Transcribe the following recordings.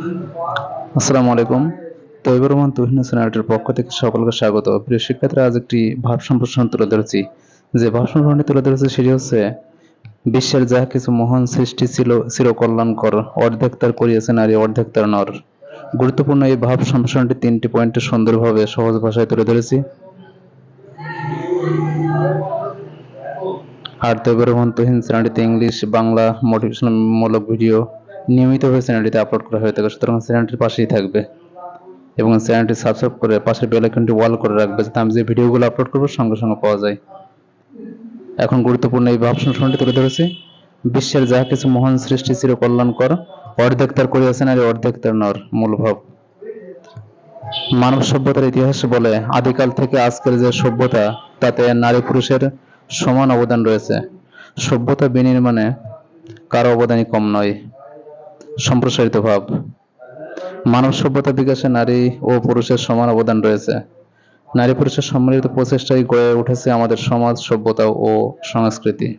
আসসালামু আলাইকুম। তৈবর রহমান তুহিন চ্যানেলটির পক্ষ থেকে সকলকে স্বাগত। প্রিয় শিক্ষার্থীরা, আজ একটি ভাব সম্প্রসারণ তুলে ধরেছি। যে ভাব সম্প্রসারণটি তুলে ধরেছি সেটি হচ্ছে, বিশ্বের যাহা কিছু মহান সৃষ্টি ছিল, চিরকল্যাণকর, অর্ধেক তার করিয়েছে নারী, অর্ধেক তার নর। গুরুত্বপূর্ণ এই ভাব সম্প্রসারণটি তিনটি পয়েন্টে সুন্দরভাবে, সহজ ভাষায় তুলে ধরেছি। আর তৈবর রহমান তুহিন চ্যানেলটিতে ইংলিশ, বাংলা মোটিভেশনাল মূলক ভিডিও নিয়মিতভাবে চ্যানেলটিতে আপলোড করা হয়ে থাকে, সুতরাং চ্যানেলটির পাশেই থাকবে। এবং চ্যানেলটি সাবস্ক্রাইব করে পাশের বেল আইকনটি ওয়াল করে রাখবে, যাতে আমি যে ভিডিওগুলো আপলোড করব সঙ্গে সঙ্গে পাওয়া যায়। এখন গুরুত্বপূর্ণ এই ভাব সংশোধনটি তুলে ধরেছি। বিশ্বের যাহা কিছু মহান সৃষ্টি চির কল্যাণকর অর্ধেক তার করিয়াছেন আর অর্ধেক তার নর, মূল ভাব। মানব সভ্যতার ইতিহাস বলে, আদিকাল থেকে আজকের যে সভ্যতা, তাতে নারী পুরুষের সমান অবদান রয়েছে। সভ্যতা বিনির্মাণে কারও অবদানই কম নয়। সম্প্রসারিত ভাব। মানব সভ্যতা বিকাশে নারী ও পুরুষের সমান অবদান রয়েছে। নারী পুরুষের সম্মিলিত প্রচেষ্টায় গড়ে উঠেছে আমাদের সমাজ, সভ্যতা ও সংস্কৃতি।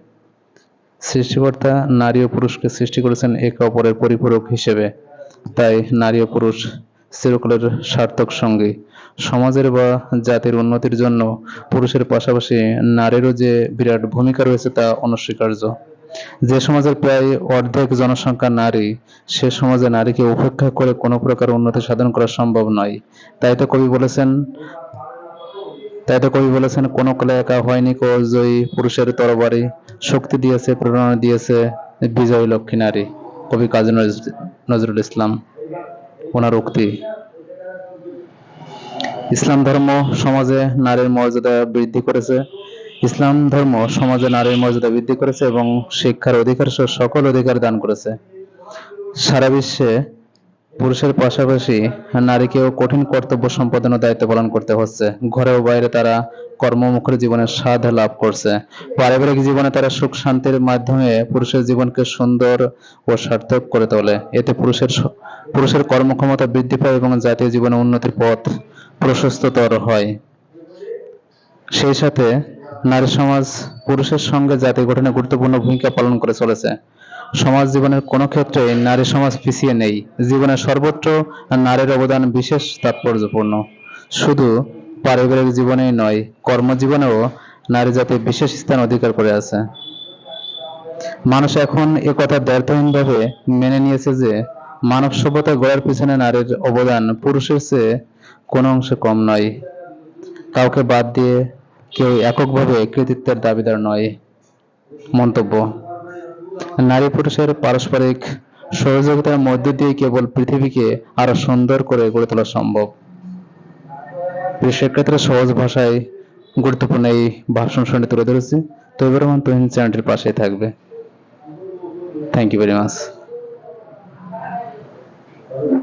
সৃষ্টিকর্তা নারী ও পুরুষকে সৃষ্টি করেছেন একে অপরের পরিপূরক হিসেবে। তাই নারী ও পুরুষ চিরকালের সার্থক সঙ্গী। সমাজের বা জাতির উন্নতির জন্য পুরুষের পাশাপাশি নারীরও যে বিরাট ভূমিকা রয়েছে তা অনস্বীকার্য। যে সমাজের প্রায় অর্ধেক জনসংখ্যা নারী, সে সমাজে নারীকে উপেক্ষা করে কোনো প্রকার উন্নতি সাধন করা সম্ভব নয়। তাই তো কবি বলেছেন, তাই তো কবি বলেছেন, কোন কলে একা হয়নি জয়ী পুরুষের তরবারি। শক্তি দিয়েছে, প্রেরণা দিয়েছে বিজয়ী লক্ষ্মী নারী। কবি কাজী নজ- নজরুল ইসলাম, ওনার উক্তি। ইসলাম ধর্ম সমাজে নারীর মর্যাদা বৃদ্ধি করেছে। ইসলাম ধর্ম সমাজে নারীর মর্যাদা বৃদ্ধি করেছে এবং শিক্ষার অধিকার সহ সকল অধিকার দান করেছে। সারা বিশ্বে পুরুষের পাশাপাশি নারীকেও কঠিন কর্তব্য সম্পাদনের দায়িত্ব পালন করতে হচ্ছে। ঘরে ও বাইরে তারা কর্মমুখর জীবনের স্বাদ লাভ করছে। পারিবারিক জীবনে তারা সুখ শান্তির মাধ্যমে পুরুষের জীবনকে সুন্দর ও সার্থক করে তোলে। এতে পুরুষের পুরুষের কর্মক্ষমতা বৃদ্ধি পায় এবং জাতীয় জীবনে উন্নতির পথ প্রশস্ততর হয়। সেই সাথে নারী সমাজ পুরুষের সঙ্গে জাতি গঠনে গুরুত্বপূর্ণ ভূমিকা পালন করে চলেছে। সমাজ জীবনের কোনো ক্ষেত্রে নারী সমাজ পিছিয়ে নেই। জীবনের সর্বত্র নারীর অবদান বিশেষ তাৎপর্যপূর্ণ। শুধু পারিবারিক জীবনেই নয়, কর্মজীবনেও নারী জাতি বিশেষ স্থান অধিকার করে আছে। মানুষ এখন এ কথা দ্ব্যর্থহীনভাবে মেনে নিয়েছে যে, মানব সভ্যতা গড়ার পিছনে নারীর অবদান পুরুষের চেয়ে কোনো অংশে কম নয়। কাউকে বাদ দিয়ে কেউ এককভাবে কৃতিত্বের দাবিদার নয়, মন্তব্য। নারী পুরুষের পারস্পরিক সহযোগিতার মধ্য দিয়ে কেবল পৃথিবীকে আরও সুন্দর করে গড়ে তোলা সম্ভব। সেক্ষেত্রে সহজ ভাষায় গুরুত্বপূর্ণ এই ভাষণ শুনে তুলে ধরেছি। তৈবর রহমান তুহিন চ্যানেলটির পাশেই থাকবে। Thank you very much